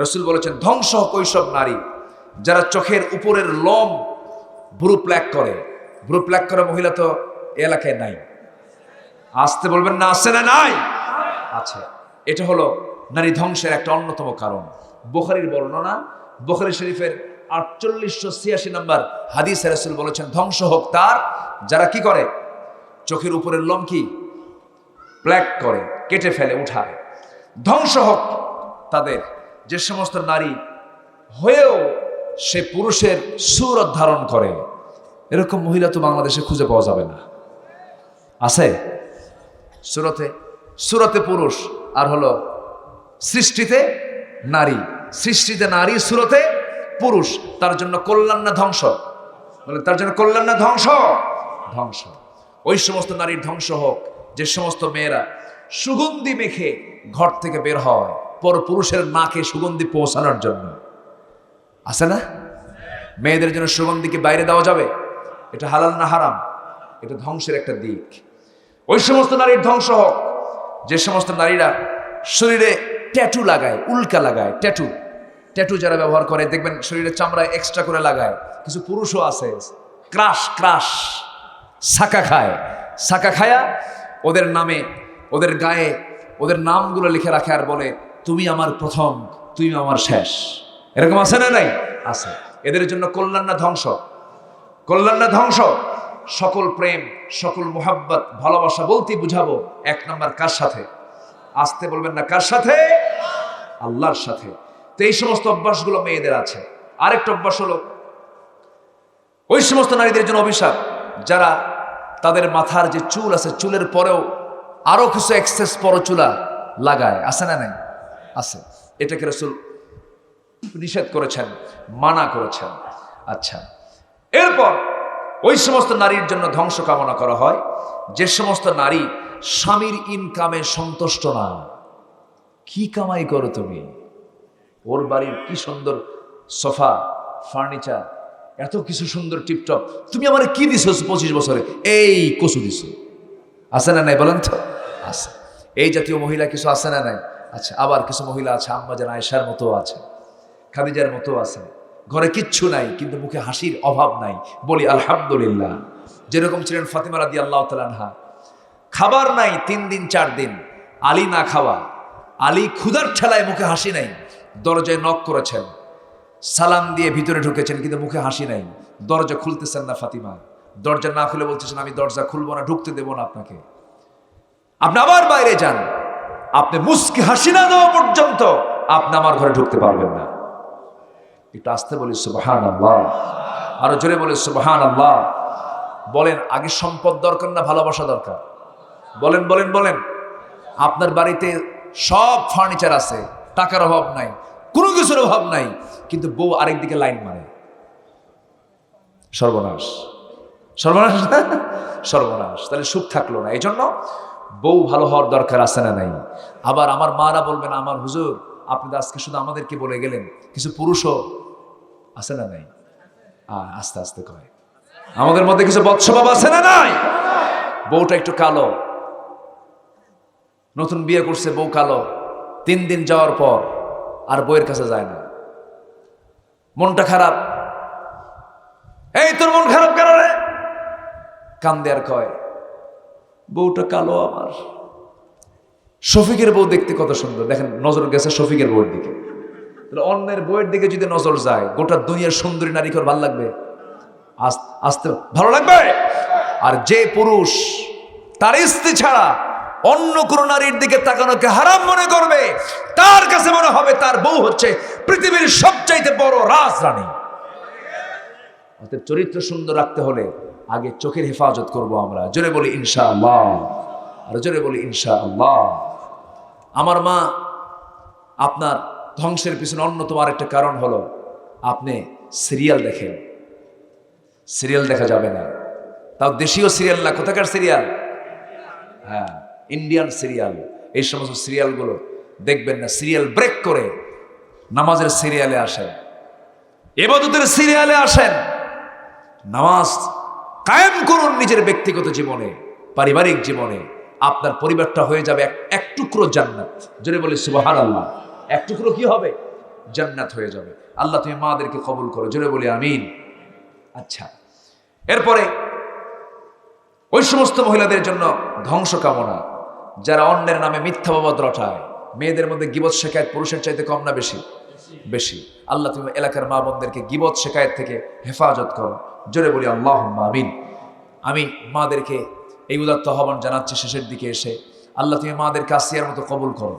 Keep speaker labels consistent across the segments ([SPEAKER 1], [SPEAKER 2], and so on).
[SPEAKER 1] রসুল বলেছেন, ধ্বংস হোক ওইসব নারী যারা চোখের উপরের লোম ভ্রু প্ল্যাক করে। ভ্রু প্ল্যাক করা মহিলা তো এলাকায় নাই। আসতে বলবেন না, আসছে না, নাই? আচ্ছা এটা হলো নারী ধ্বংসের একটা অন্যতম কারণ। বোখারির বর্ণনা, বোখারি শরীফের আটচল্লিশশো ছিয়াশি নম্বর হাদিস রসুল বলেছেন, ধ্বংস হোক তার যারা কি করে? চোখের উপরের লোম কি? ব্ল্যাক করে, কেটে ফেলে, উঠায়। ধ্বংস হোক তাদের। যে সমস্ত নারী হয়েও সে পুরুষের সুরত ধারণ করে, এরকম মহিলা তো বাংলাদেশে খুঁজে পাওয়া যাবে না। আছে? সুরতে সুরতে পুরুষ, আর হলো সৃষ্টিতে নারী। সৃষ্টিতে নারী, সুরতে পুরুষ, তার জন্য কল্যাণ না ধ্বংস? বলে, তার জন্য কল্যাণ না ধ্বংস? ধ্বংস। ওই সমস্ত নারীর ধ্বংস হোক, যে সমস্ত মেয়েরা সুগন্ধি মেখে ঘর থেকে বের হয় পর পুরুষের নাকে সুগন্ধি পৌঁছানোর জন্য। আছে না? মেয়েদের জন্য সুগন্ধি কি বাইরে দেওয়া যাবে? এটা হালাল না হারাম? এটা ধ্বংসের একটা দিক। ওই সমস্ত নারীর ধ্বংস হোক, যে সমস্ত নারীরা শরীরে ট্যাটু লাগায়, উল্কা লাগায়, ট্যাটু। ট্যাটু যারা ব্যবহার করে, দেখবেন শরীরে চামড়ায় এক্সট্রা করে লাগায়। কিছু পুরুষও আছে, ক্রাশ ক্রাশ, সাকা খায়। সাকা খায়া ওদের নামে, ওদের গায়ে, ওদের নামগুলো লিখে রাখে আর বলে তুমি আমার প্রথম, তুমি আমার শেষ। এরকম আছে না নাই? আছে। এদের জন্য কল্যাণ না ধ্বংস? কল্যাণ না ধ্বংস? সকল প্রেম, সকল মোহাব্বত, ভালোবাসা বলতেই বুঝাবো এক নাম্বার কার সাথে? আসতে বলবেন না কার সাথে? আল্লাহর সাথে। তো এই সমস্ত অভ্যাসগুলো মেয়েদের আছে। আরেকটা অভ্যাস হলো, ওই সমস্ত নারীদের জন্য অভিশাপ, যারা তাদের মাথার যে চুল আছে, চুলের পরেও আরও কিছু এক্সেস পরচুলা লাগায়। আছে না নাই? আছে। এটাকে রসুল নিষেধ করেছেন, মানা করেছেন। আচ্ছা এরপর ওই সমস্ত নারীর জন্য ধ্বংস কামনা করা হয়। যে সমস্ত নারী স্বামীর ইনকামে সন্তুষ্ট না, কি কামাই করো তুমি? ওর বাড়ির কি সুন্দর সোফা, ফার্নিচার, এত কিছু সুন্দর টিপটপ, তুমি আমার কি দিছো পঁচিশ বছরে? এই কচু দিছো। আছে না নাই বলেন তো? আছে। এই জাতীয় মহিলা কিছু আছে না নাই? আচ্ছা আবার কিছু মহিলা আছে, আম্মা যেন আয়সার মতো আছে, খাদিজার মতো আছে। ঘরে কিচ্ছু নাই, কিন্তু মুখে হাসির অভাব নাই। বলি, আলহামদুলিল্লাহ। যেরকম ছিলেন ফাতিমা রাদি আল্লাহ তালানহা খাবার নাই, তিন দিন, চার দিন। আলী না খাওয়া। আলী ক্ষুধার ঠেলায় মুখে হাসি নাই। দরজায় নক করেছেন। সালাম দিয়ে ভিতরে ঢুকেছেন, কিন্তু মুখে হাসি নাই। দরজা খুলতেছেন না ফাতিমা। দরজা না খুলে বলতেছেন, আমি দরজা খুলবো না, ঢুকতে দেবো না আপনাকে। আপনি আবার বাইরে যান। আপনি মুস্কি হাসি না দেওয়া পর্যন্ত আপনি আমার ঘরে ঢুকতে পারবেন না। একটু আসতে বলি সুবাহান আল্লাহ আরও জোরে বলি সুবাহান আল্লাহ বলেন, আগে সম্পদ দরকার না ভালোবাসা দরকার? বলেন বলেন বলেন। আপনার বাড়িতে সব ফার্নিচার আছে, টাকার অভাব নাই, কোনো কিছুর অভাব নাই, কিন্তু বউ আরেক দিকে লাইন মারে। সর্বনাশ। সর্বনাশ সর্বনাশ। তাহলে সুখ থাকল না। এই জন্য বউ ভালো হওয়ার দরকার আছে না নাই? আবার আমার মারা বলবেন, আমার হুজুর, আপনি তো আজকে শুধু আমাদেরকে বলে গেলেন, কিছু পুরুষও আছে না নাই? আ- আস্তে আস্তে কয়। আমাদের মধ্যে কিছু বৎসভাব আছে না নাই? বউটা একটু কালো। নতুন বিয়ে করছে, বউ কালো। তিন দিন যাওয়ার পর আর বউয়ের কাছে যায় না। মনটা খারাপ। এই তোর মন খারাপ কেন রে? কান্দে আর কয়। বউটা কালো আমার। শফিকের বউ দেখতে কত সুন্দর। দেখেন, নজর গেছে শফিকের বউয়ের দিকে। অন্যের বউয়ের দিকে যদি নজর যায়, গোটা দুনিয়ার সুন্দরী নারীকে ওর ভালো লাগবে? আস- আসতে, ভালো লাগবে? আর যে পুরুষ, তার স্ত্রী ছাড়া অন্য কোন নারীর দিকে তাকানোকে হারাম মনে করবে? তার কাছে মনে হবে তার বউ হচ্ছে পৃথিবীর সবচাইতে বড় রাজরানী। অতএব চরিত্র সুন্দর রাখতে হলে আগে চোখের হেফাজত করব আমরা। জোরে বলি ইনশা আল্লাহ আর জোরে বলি ইনশা আল্লাহ আমার মা আপনার ধ্বংসের পিছনে অন্যতম আরেকটা কারণ হলো, আপনি সিরিয়াল দেখেন। সিরিয়াল দেখা যাবে না। তাও দেশীয় সিরিয়াল না? কোথাকার সিরিয়াল? হ্যাঁ ইন্ডিয়ান সিরিয়াল। এই সমস্ত সিরিয়ালগুলো দেখবেন না। সিরিয়াল ব্রেক করে নামাজের সিরিয়ালে আসেন। এবাদতের সিরিয়ালে আসেন। নামাজ কায়েম করুন নিজের ব্যক্তিগত জীবনে, পারিবারিক জীবনে। আপনার পরিবারটা হয়ে যাবে এক- টুকরো জান্নাত। যদি বলি সুবাহান আল্লাহ এক টুকরো কি হবে? জান্নাত হয়ে যাবে। আল্লাহ তুমি মাদেরকে কবুল করো। জোরে বলি আমিন। আচ্ছা এরপরে ওই সমস্ত মহিলাদের জন্য ধ্বংস কামনা, যারা অন্যের নামে মিথ্যা বাবদ রটায়। মেয়েদের মধ্যে গিবত, শেখায়ত পুরুষের চাইতে কম না বেশি? বেশি। আল্লাহ তুমি এলাকার মা বোনদেরকে গিবত, শেখায়ত থেকে হেফাজত করো। জোরে বলি আল্লাহ আমিন। আমি মাদেরকে এই উদাত্ত আহ্বান জানাচ্ছি শেষের দিকে এসে। আল্লাহ, তুমি মাদেরকে আসিয়ার মতো কবুল করো।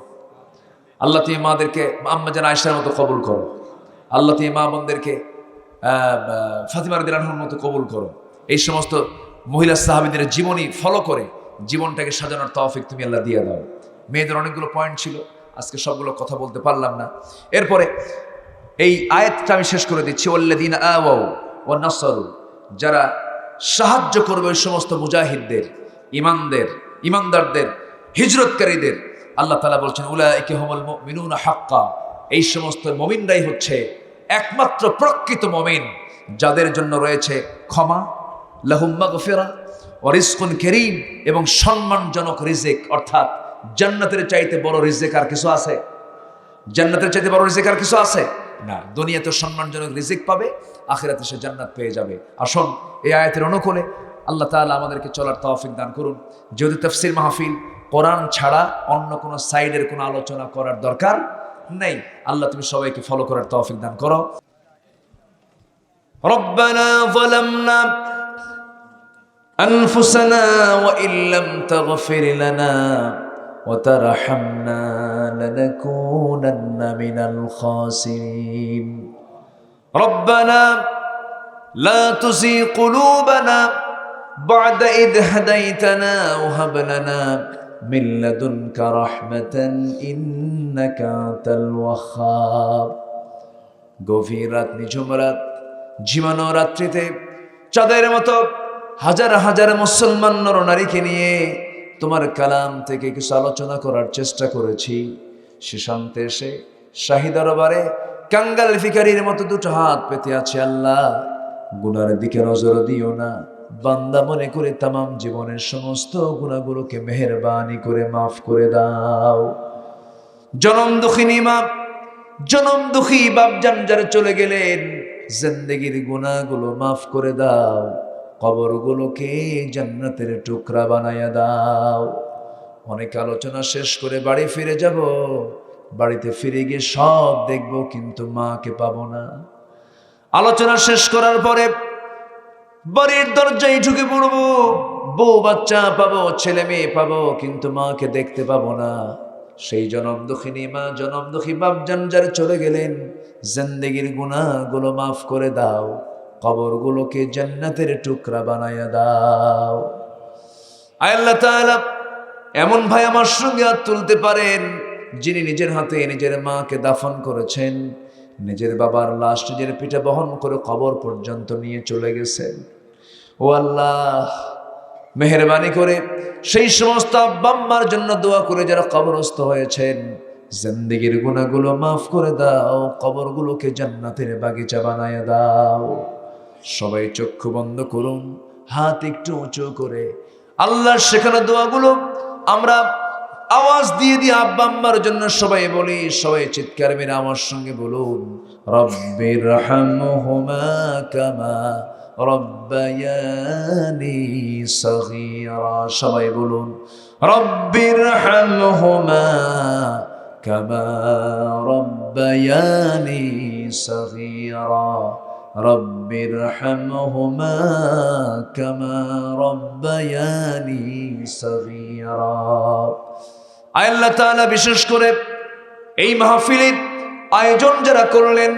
[SPEAKER 1] আল্লাহ, তুমি মাদেরকে, আম্মা যেন আয়সার মতো কবুল করো। আল্লাহ, তুমি মা বোনদেরকে ফাতিমার দিলানহর মতো কবুল করো। এই সমস্ত মহিলা সাহাবিদের জীবনী ফলো করে জীবনটাকে সাজানোর তৌফিক তুমি আল্লাহ দিয়ে দাও। মেয়েদের অনেকগুলো পয়েন্ট ছিল, আজকে সবগুলো কথা বলতে পারলাম না। এরপরে এই আয়াতটা আমি শেষ করে দিচ্ছি ওল্লাদিন আওয়াও ও নাসরু, যারা সাহায্য করবে ওই সমস্ত মুজাহিদদের, ইমানদের, ইমানদারদের, হিজরতকারীদের। আল্লাহ তালা বলছেন উলা একে হমল মিনুন হাক্কা। এই সমস্ত মমিনরাই হচ্ছে একমাত্র প্রকৃত মমিন, যাদের জন্য রয়েছে ক্ষমা লাহুম্মা গফেরা ও রিস্কুন কেরিম এবং সম্মানজনক রিজেক। অর্থাৎ জান্নাতের চাইতে বড় রিজেক আর কিছু আছে? জান্নাতের চাইতে বড় রিজিক আর কিছু আছে? না, দুনিয়াতে সম্মানজনক রিজিক পাবে আখেরাতে সে জান্নাত পেয়ে যাবে আসুন এই আয়াতের অনুকূলে আল্লাহ তাআলা আমাদেরকে চলার তৌফিক দান করুন যেহেতু তফসির মাহফিল কোরআন ছাড়া অন্য কোনো সাইডের কোনো আলোচনা করার দরকার নেই আল্লাহ তুমি সবাইকে ফলো করার তৌফিক দান করো ربنا ظلمنا أنفسنا وإن لم تغفر لنا وترحمنا لنكونن من الخاسرين ربنا لا تزغ قلوبنا بعد إذ هديتنا وهب لنا من لدنك رحمة إنك أنت الوهاب গভীর রাত নিঝুম রাত ঝিমানো রাত্রিতে চাঁদের মতো হাজার হাজার মুসলমান নরনারীকে নিয়ে তোমার কালাম থেকে কিছু আলোচনা করার চেষ্টা করেছি সুশান্তে এসে শাহী দরবারে কাঙ্গাল ফিকারির মতো দুটো হাত পেতে আছে আল্লাহ। গুনার দিকে নজর দিও না। বান্দা মনে করে তামাম জীবনের সমস্ত গুণাগুলোকে মেহরবানি করে মাফ করে দাও। জনম দুঃখিনী মা, জনম দুঃখী বাপজান যারা চলে গেলেন। জিন্দগির গুণাগুলো মাফ করে দাও। কবরগুলোকে জান্নাতের টুকরা বানাইয়া দাও। অনেক আলোচনা শেষ করে বাড়ি ফিরে যাব। বাড়িতে ফিরে গিয়ে সব দেখব, কিন্তু মাকে পাবো না। আলোচনা শেষ করার পরে বাড়ির দরজায় ঢুকে পড়ব, বউ বাচ্চা পাবো, ছেলে মেয়ে পাবো, কিন্তু মাকে দেখতে পাবো না। সেই জনম দুঃখিনী মা জনম দুঃখী বাপ যার চলে গেলেন, জিন্দগির গুনাহগুলো মাফ করে দাও, কবরগুলোকে জান্নাতের টুকরা বানাইয়া দাও। আল্লাহ এমন ভাই আমার সঙ্গে হাত তুলতে পারেন যিনি নিজের হাতে নিজের মাকে দাফন করেছেন, নিজের বাবার লাশ নিজের পিঠে বহন করে কবর পর্যন্ত নিয়ে চলে গেছেন। ও আল্লাহ, মেহরবানি করে সেই সমস্ত আব্বাম্মার জন্য দোয়া করে যারা কবরস্থ হয়েছেন, জিন্দিগির গুণাগুলো মাফ করে দাও, কবরগুলোকে জান্নাতের বাগিচা বানায় দাও। সবাই চক্ষু বন্ধ করুন, হাত একটু উঁচু করে। আল্লাহর শেখানো দোয়াগুলো আমরা আওয়াজ দিয়ে দিয়ে আব্বা আম্মার জন্য সবাই বলি সবাই চিৎকার মেরে আমার সঙ্গে বলুন রব্বির হামহুমা কামা রব্বায়ানি সগীরা সবাই বলুন রব্বির হামহুমা কামা রব্বায়ানি সগীরা رب ارحمهما كما ربياني صغيرا আল্লাহ তাআলা বিশেষ করে এই মাহফিলের আয়োজন যারা করলেন,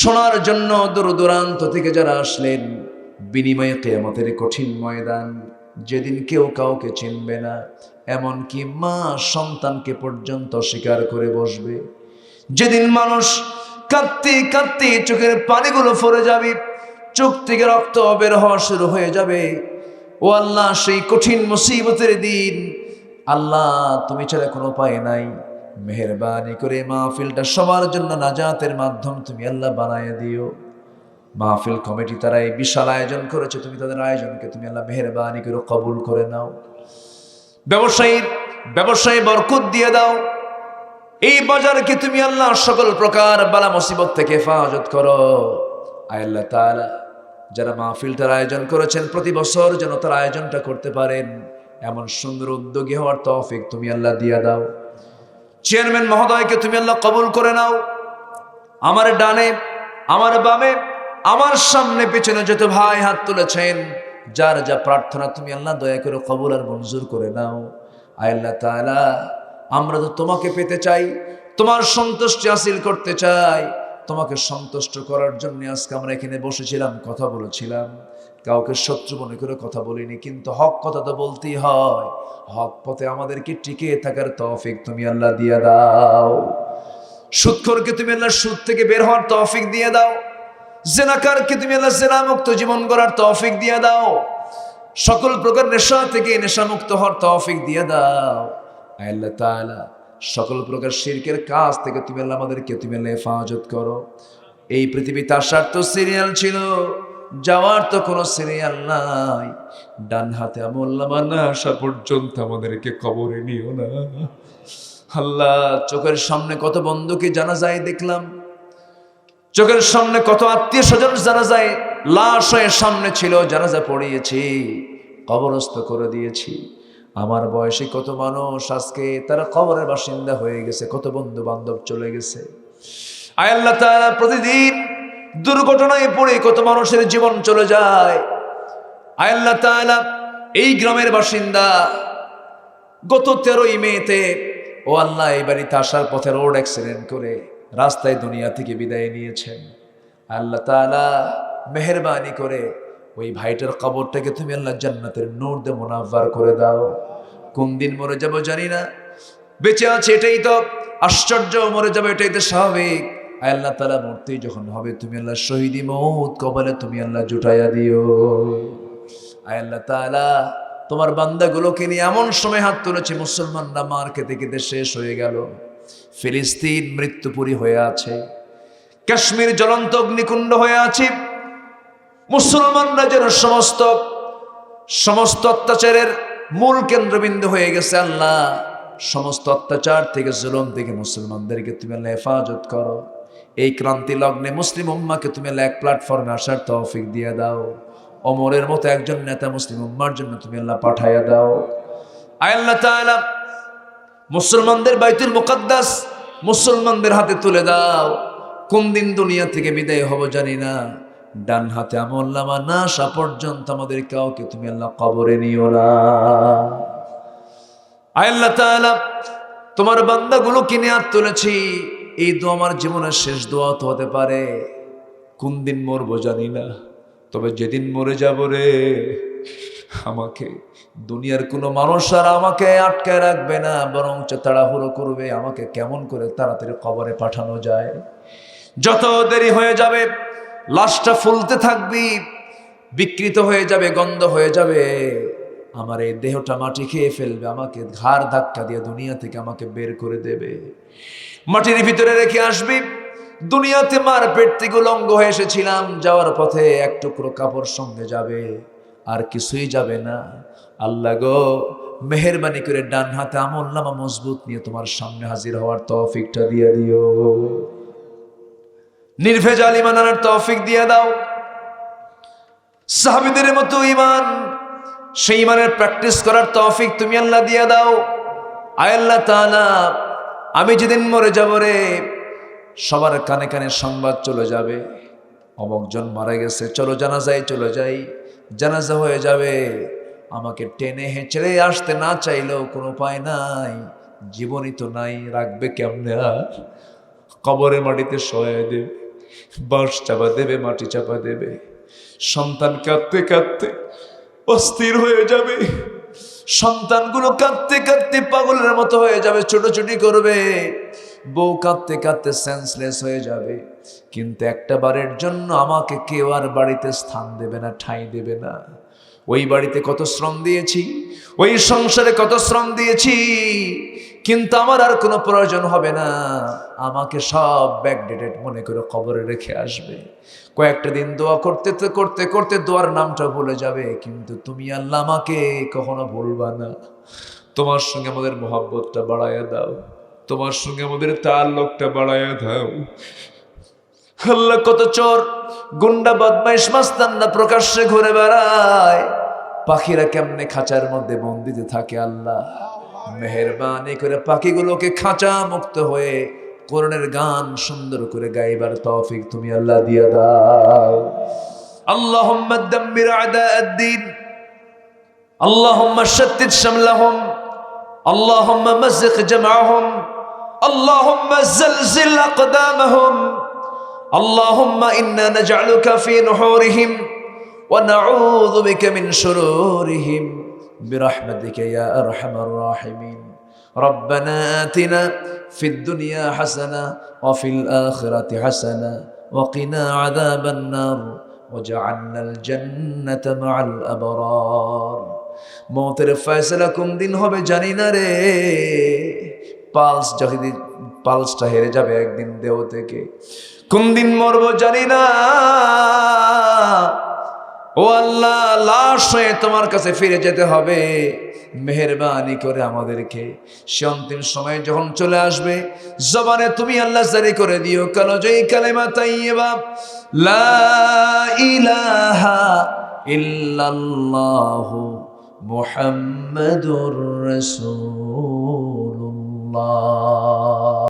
[SPEAKER 1] শোনার জন্য দূর দূরান্ত থেকে যারা আসলেন, বিনিময়ে কেয়ামতের কঠিন ময়দান, যেদিন কেউ কাউকে চিনবে না, এমনকি মা সন্তানকে পর্যন্ত স্বীকার করে বসবে। যেদিন মানুষ কাঁদতে কাঁদতে চোখের পানিগুলো ফরে যাবে, চোখ থেকে রক্ত বের হওয়া শুরু হয়ে যাবে। ও আল্লাহ, সেই কঠিন মুসিবতের দিন আল্লাহ, তুমি ছাড়া কোনো উপায় নাই। মেহরবানি করে মাহফিলটা সবার জন্য নাজাতের মাধ্যম তুমি আল্লাহ বানায় দিও। মাহফিল কমিটি তারা এই বিশাল আয়োজন করেছে, তুমি তাদের আয়োজনকে তুমি আল্লাহ মেহরবানি করে কবুল করে নাও। ব্যবসায়ীর, ব্যবসায়ী বরকত দিয়ে দাও। এই বাজারকে তুমি আল্লাহ সকল প্রকার বালা মুসিবত থেকে হেফাজত করো। আল্লাহ তাআলা, যারা মাহফিলটার আয়োজন করেছেন, প্রতি বছর যেন তার আয়োজনটা করতে পারেন। এমন সুন্দর উদ্যোগী হওয়ার তৌফিক তুমি আল্লাহ দিয়া দাও। চেয়ারম্যান মহোদয়কে তুমি আল্লাহ কবুল করে নাও। আমার ডানে, আমার বামে, আমার সামনে, পেছনে যত ভাই হাত তুলেছেন, যার যা প্রার্থনা তুমি আল্লাহ দয়া করে কবুল আর মঞ্জুর করে নাও। আল্লাহ তাআলা, আমরা তো তোমাকে পেতে চাই, তোমার সন্তুষ্টি হাসিল করতে চাই। তোমাকে সন্তুষ্ট করার জন্য আজকে আমরা এখানে বসেছিলাম, কথা বলেছিলাম। কাউকে শত্রু মনে করে কথা বলিনি, কিন্তু হক কথা তো বলতেই হয়। হক পথে আমাদেরকে টিকে থাকার তৌফিক তুমি আল্লাহ দিয়ে দাও। সুৎখরকে তুমি আল্লাহ সুদ থেকে বের হওয়ার তৌফিক দিয়ে দাও। জেনাকারকে তুমি আল্লাহ জেনামুক্ত জীবন করার তৌফিক দিয়ে দাও। সকল প্রকার নেশা থেকে নেশা মুক্ত হওয়ার তৌফিক দিয়ে দাও। আল্লাহ তাআলা, সকল প্রকার শিরকের কাজ থেকে তুমি আল্লাহ আমাদেরকে তুমি আল্লাহ হেফাজত করো। এই পৃথিবীতে আসার তো সিরিয়াল ছিল। যাওয়ার তো কোনো সিরিয়াল নাই। ডান হাতে আমল্লামা না আসা পর্যন্ত আমাদেরকে কবরে নিও না। আল্লাহ, চোখের সামনে কত বন্ধুকে জানা যায় দেখলাম। চোখের সামনে কত আত্মীয় স্বজন জানা যায় লাশ হয়ে সামনে ছিল, জানাজা পড়িয়েছি, কবরস্থ করে দিয়েছি। আমার বয়সে কত মানুষ আজকে, তারা কবরের বাসিন্দা হয়ে গেছে, কত বন্ধু বান্ধব চলে গেছে। আয় আল্লাহ তাআলা, প্রতিদিন দুর্ঘটনায় পড়ে কত মানুষের জীবন চলে যায়। আল্লাহ তাআলা, এই গ্রামের বাসিন্দা গত তেরোই মেতে ও আল্লাহ এই বাড়িতে আসার পথে রোড অ্যাক্সিডেন্ট করে রাস্তায় দুনিয়া থেকে বিদায় নিয়েছেন। আল্লাহ তাআলা, মেহরবানি করে ওই ভাইটার কবরটাকে তুমি আল্লাহ জান্নাতের নূর দিয়ে মুনাফার করে দাও। কোন দিন মরে যাব জানি না। বেঁচে আছে এটাই তো আশ্চর্য, মরে যাবে এটাই তো স্বাভাবিক। আল্লাহ তালা মূর্তি যখন হবে, তুমি আল্লাহ শহীদি মৌত কবলে তুমি আল্লাহ জুটাইয়া দিও। আয় আল্লাহ তাআলা, তোমার বান্দাগুলোকে নিয়ে এমন সময় হাত তুলেছে, মুসলমানরা মার খেতে খেতে শেষ হয়ে গেল। ফিলিস্তিন মৃত্যুপুরী হয়ে আছে, কাশ্মীর জ্বলন্ত অগ্নিকুণ্ড হয়ে আছে। মুসলমানরা যেন সমস্ত সমস্ত অত্যাচারের মূল কেন্দ্রবিন্দু হয়ে গেছে, আল্লাহ, সমস্ত অত্যাচার থেকে জুলুম থেকে মুসলমানদেরকে তুমি আল্লাহ হেফাজত করো। এই ক্রান্তি লগ্নে মুসলিম উম্মাকে তুমি এক প্ল্যাটফর্মে আসার তৌফিক দিয়ে দাও। অমরের মতো একজন নেতা মুসলিম উম্মার জন্য তুমি আল্লাহ পাঠাইয়া দাও। আল্লাহ তাআলা, মুসলমানদের বাইতুল মুকদ্দাস মুসলমানদের হাতে তুলে দাও। কোন দিন দুনিয়া থেকে বিদায় হব জানি না। ডান হাতে আমল্লামা না আসা পর্যন্ত আমাদের কাউকে তুমি আল্লাহ কবরে নিও না। আল্লাহ তাআলা, তোমার বান্দাগুলো কিনে হাত তুলেছি। এই দোয়া আমার জীবনের শেষ দোয়া তো হতে পারে। কোন দিন মরবো জানি না, তবে যেদিন মরে যাব রে, আমাকে দুনিয়ার কোনো মানুষ আর আমাকে আটকায় রাখবে না বরং তাড়াহুড়ো করবে, আমাকে কেমন করে তাড়াতাড়ি কবরে পাঠানো যায়। যত দেরি হয়ে যাবে, লাশটা ফুলতে থাকবি, বিকৃত হয়ে যাবে, গন্ধ হয়ে যাবে। আমার এই দেহটা মাটি খেয়ে ফেলবে, আমাকে ঘাড় ধাক্কা দিয়ে দুনিয়া থেকে আমাকে বের করে দেবে। মাটির ভিতরে রেখে আসবি। দুনিয়াতে মার পেট থেকে উলঙ্গ হয়ে এসেছিলাম, যাওয়ার পথে এক টুকরো কাপড় সঙ্গে যাবে, আর কিছুই যাবে না। আল্লাহ গো, মেহরবানি করে ডান হাতে আমল নামা মজবুত নিয়ে তোমার সামনে হাজির হওয়ার তৌফিকটা দিয়ে দিও। নির্ভেজ আলিমান আনার তৌফিক দিয়ে দাও। সাহাবিদের মতো ইমান সেই ইমানের প্র্যাকটিস করার তৌফিক তুমি আল্লাহ দিয়ে দাও। আয় আল্লাহ তাআলা, আমি যেদিন মরে যাব রে, সবার কানে কানে সংবাদ চলে যাবে। অমকজন মারা গেছে, চলো জানাজায় চলে যাই। জানাজা হয়ে যাবে, আমাকে টেনে হেঁচড়ে আসতে না চাইলেও কোনো উপায় নাই। জীবনই তো নাই, রাখবে কেমনে আর? কবরের মাটিতে সয়ে দেবে, বাঁশ চাপা দেবে, মাটি চাপা দেবে। সন্তান কাঁদতে কাঁদতে অস্থির হয়ে যাবে। সন্তানগুলো কাঁদতে কাঁদতে পাগলের মতো হয়ে যাবে ছোটাছুটি করবে। বউ কাঁদতে কাঁদতে সেন্সলেস হয়ে যাবে। কিন্তু একটা বারের জন্য আমাকে কেউ আর বাড়িতে স্থান দেবে না, ঠাঁই দেবে না। ওই বাড়িতে কত শ্রম দিয়েছি, ওই সংসারে কত শ্রম দিয়েছি কিন্তু আমার আর কোনো প্রয়োজন হবে না। আমাকে সব ব্যাকডেটেড মনে করে কবরে রেখে আসবে। কয়েকটা দিন দোয়া করতে করতে করতে দোয়ার নামটা ভুলে যাবে। কিন্তু তুমি আল্লাহ আমাকে কখনো ভুলবা না। তোমার সঙ্গে আমাদের মোহাব্বতটা বাড়াইয়া দাও। তোমার সঙ্গে আমাদের তার লোকটা বাড়ায় দাও। আল্লাহ কত চোর। গুন্ডা, বদমাইশ, মাস্তানরা প্রকাশ্যে ঘুরে বেড়ায়। পাখিরা কেমনে খাঁচার মধ্যে বন্দিতে থাকে আল্লাহ। মেহরবানি করে পাখিগুলোকে খাঁচা মুক্ত হয়ে করণের গান সুন্দর করে গাইবার তৌফিক তুমি আল্লাহ দিয়ে দাও اللهم دمر اعداء الدين اللهم شتت شملهم اللهم مزق جمعهم اللهم زلزل اقدامهم اللهم انا نجعلك في نحورهم ونعوذ بك من شرورهم برحمتك يا ارحم الراحمين ربنا اتنا في الدنيا حسنه وفي الاخره حسنه وقنا عذاب النار وجعلنا الجنه مع الابرار মৌতের ফয়সলা কোন দিন হবে জানি না রে পালস যখন পালসটা হেরে যাবে একদিন দেহ থেকে কোন দিন মরবো জানি না ও আল্লাহ, লাশ হয়ে তোমার কাছে ফিরে যেতে হবে। মেহরবানি করে আমাদেরকে। সে অন্তিম সময় যখন চলে আসবে, জবানে তুমি আল্লাহ জারি করে দিও। কালো জয়ী কালেমা তাইয়েবা লা ইলাহা ইল্লাল্লাহু